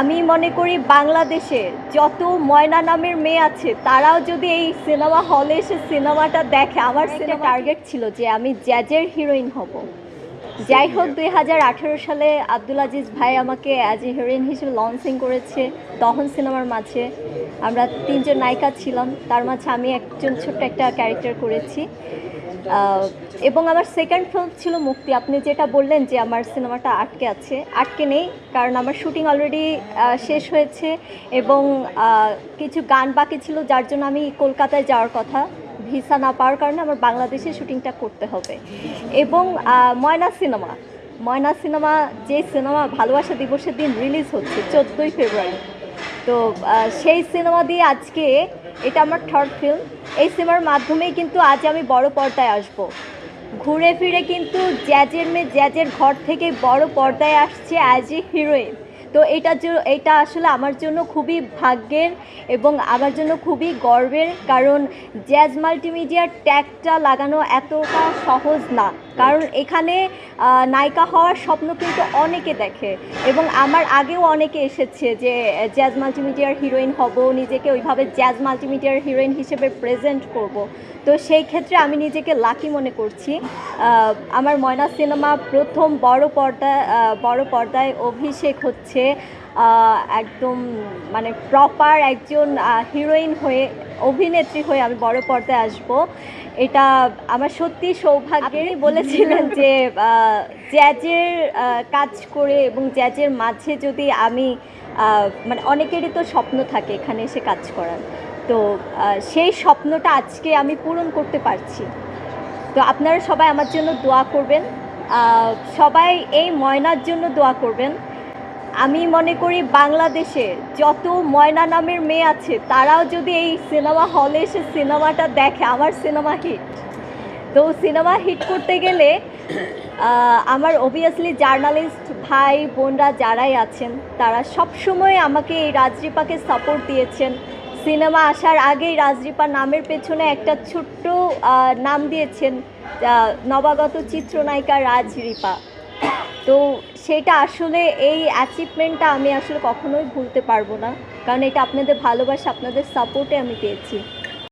আমি মনে করি বাংলাদেশে যত ময়না নামের মেয়ে আছে তারাও যদি এই সিনেমা হলে এসে সিনেমাটা দেখে আমার সিনেমা টার্গেট ছিল যে আমি জ্যাজের হিরোইন হব। যাই হোক দুই হাজার আঠেরো সালে আব্দুল আজিজ ভাই আমাকে অ্যাজ এ হিরোইন হিসেবে লঞ্চিং করেছে দহন সিনেমার মাঝে। আমরা তিনজন নায়িকা ছিলাম তার মাঝে আমি একজন ছোট্ট একটা ক্যারেক্টার করেছি। এবং আমার সেকেন্ড ফিল্ম ছিল মুক্তি। আপনি যেটা বললেন যে আমার সিনেমাটা আটকে আছে, আটকে নেই, কারণ আমার শুটিং অলরেডি শেষ হয়েছে এবং কিছু গান বাকি ছিল যার জন্য আমি কলকাতায় যাওয়ার কথা। ভিসা না পাওয়ার কারণে আমার বাংলাদেশে শুটিংটা করতে হবে। এবং ময়না সিনেমা ময়না সিনেমা যে সিনেমা ভালোবাসা দিবসের দিন রিলিজ হচ্ছে, চোদ্দোই ফেব্রুয়ারি। তো সেই সিনেমা দিয়ে আজকে এটা আমার থার্ড ফিল্ম এই সিনেমার মাধ্যমেই কিন্তু আজ আমি বড় পর্দায় আসব। ঘুরে ফিরে কিন্তু জ্যাজের মেয়ে জ্যাজের ঘর থেকে বড় পর্দায় আসছে অ্যাজ এ হিরোইন তো জন্য, এটা আসলে আমার জন্য খুবই ভাগ্যের এবং আমার জন্য খুবই গর্বের। কারণ জ্যাজ মাল্টিমিডিয়ার ট্যাগটা লাগানো এতটা সহজ না। কারণ এখানে নায়িকা হওয়ার স্বপ্ন কিন্তু অনেকে দেখে এবং আমার আগেও অনেকে এসেছে যে জ্যাজ মাল্টিমিডিয়ার হিরোইন হব, নিজেকে ওইভাবে জ্যাজ মাল্টিমিডিয়ার হিরোইন হিসেবে প্রেজেন্ট করব। তো সেই ক্ষেত্রে আমি নিজেকে লাকি মনে করছি। আমার ময়না সিনেমা প্রথম বড় পর্দা বড় পর্দায় অভিষেক হচ্ছে একদম মানে প্রপার একজন হিরোইন হয়ে অভিনেত্রী হয়ে আমি বড় পর্দায় আসব। এটা আমার সত্যি সৌভাগ্যেরই বলেছিলেন যে জ্যাজের কাজ করে এবং জ্যাজের মাঝে যদি আমি মানে অনেকেরই তো স্বপ্ন থাকে এখানে এসে কাজ করার। তো সেই স্বপ্নটা আজকে আমি পূরণ করতে পারছি। তো আপনারা সবাই আমার জন্য দোয়া করবেন। সবাই এই ময়নার জন্য দোয়া করবেন। আমি মনে করি বাংলাদেশে যত ময়না নামের মেয়ে আছে, তারাও যদি এই সিনেমা হলে এসে সিনেমাটা দেখে, আমার সিনেমা হিট তো সিনেমা হিট করতে গেলে আমার অবভিয়াসলি জার্নালিস্ট ভাই, বোনরা যারাই আছেন, তারা সবসময় আমাকে এই রাজরিপাকে সাপোর্ট দিয়েছেন। সিনেমা আসার আগেই রাজরিপা নামের পেছনে একটা ছোট্ট নাম দিয়েছেন নবাগত চিত্রনায়িকা রাজরিপা তো সেটা আসলে এই অ্যাচিভমেন্টটা আমি আসলে কখনোই ভুলতে পারব না। কারণ এটা আপনাদের ভালোবাসা, আপনাদের সাপোর্টে আমি পেয়েছি।